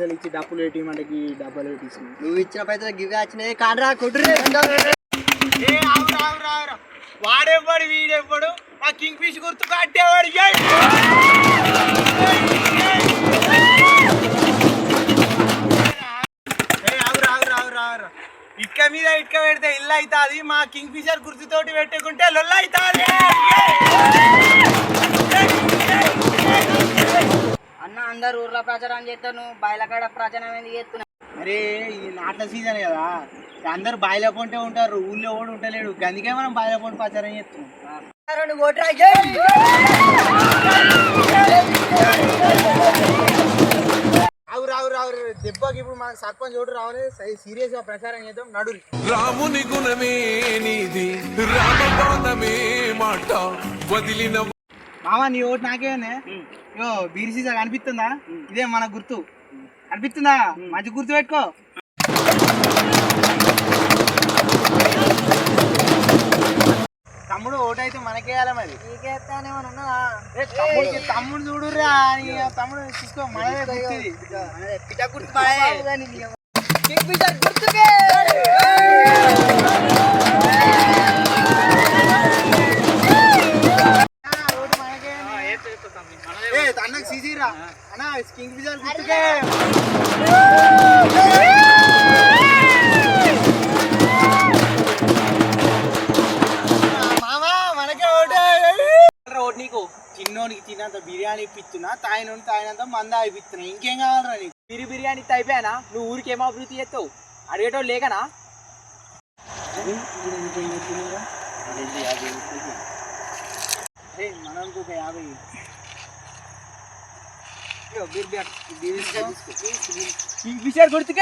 డబ్బులు పెట్టి మనకి డబ్బులు పెట్టేసి నువ్వు ఇచ్చిన పైసలు గివే వచ్చినాయి కానరా కుట్రే వాడెవ్వడు వీడెవ్వడు? ఆ కింగ్ ఫిష్ గుర్తు కట్టేవాడు ఇక్క మీద ఇటుక పెడితే ఇల్లు అవుతుంది. మా కింగ్ ఫిషర్ గుర్తుతోటి పెట్టుకుంటే లొల్ల అవుతుంది. అన్న అందరు ఊర్లో ప్రచారం చేస్తాను బయలకాడ ప్రచారం ఎందుకు చేస్తున్నా? అరే ఈ నాట్ల సీజన్ కదా. అందరు బాయిల పొంటే ఉంటారు ఊళ్ళో కూడా ఉంటలేడు అందుకే మనం బాయిల పొంటి ప్రచారం చేస్తున్నాం. రావు రావు రావు. దెబ్బకి ఇప్పుడు మనకు సర్పంచ్ ఓటు రావాలి. సీరియస్గా ప్రచారం చేద్దాం నడు రాముని గుణమే నీది రామబాణమే మాట. వదిలిన మామ నీ ఓటు నాకేనే యో బీర్ సీసా కనిపిస్తుందా? ఇదే మన గుర్తు. కనిపిస్తుందా? మంచి గుర్తు పెట్టుకో. తమ్ముడు ఓటు అయితే మనకేయాలి మరి. తమ్ముడు చూడురా నీ తమ్ముడు తీసుకో మనదే గుర్తు గుర్తు అన్న కింగ్ ఫిషర్ గుర్తుకే. మామా మనకే ఓటే. ఓటు నీకు. చిన్నోనికి తిన్నంత బిర్యానీ ఇప్పిస్తున్నా తాయినోని తాగినంత మంద అయిపిస్తున్నా ఇంకేం కావాలరా నీకు? బిరి బిర్యానీ అయిపోయానా నువ్వు ఊరికి ఏమో అభివృద్ధి చేస్తావు? అడిగేటోళ్ళు లేకనా? అరే మనకు ఒక యాభై. বিচার করতে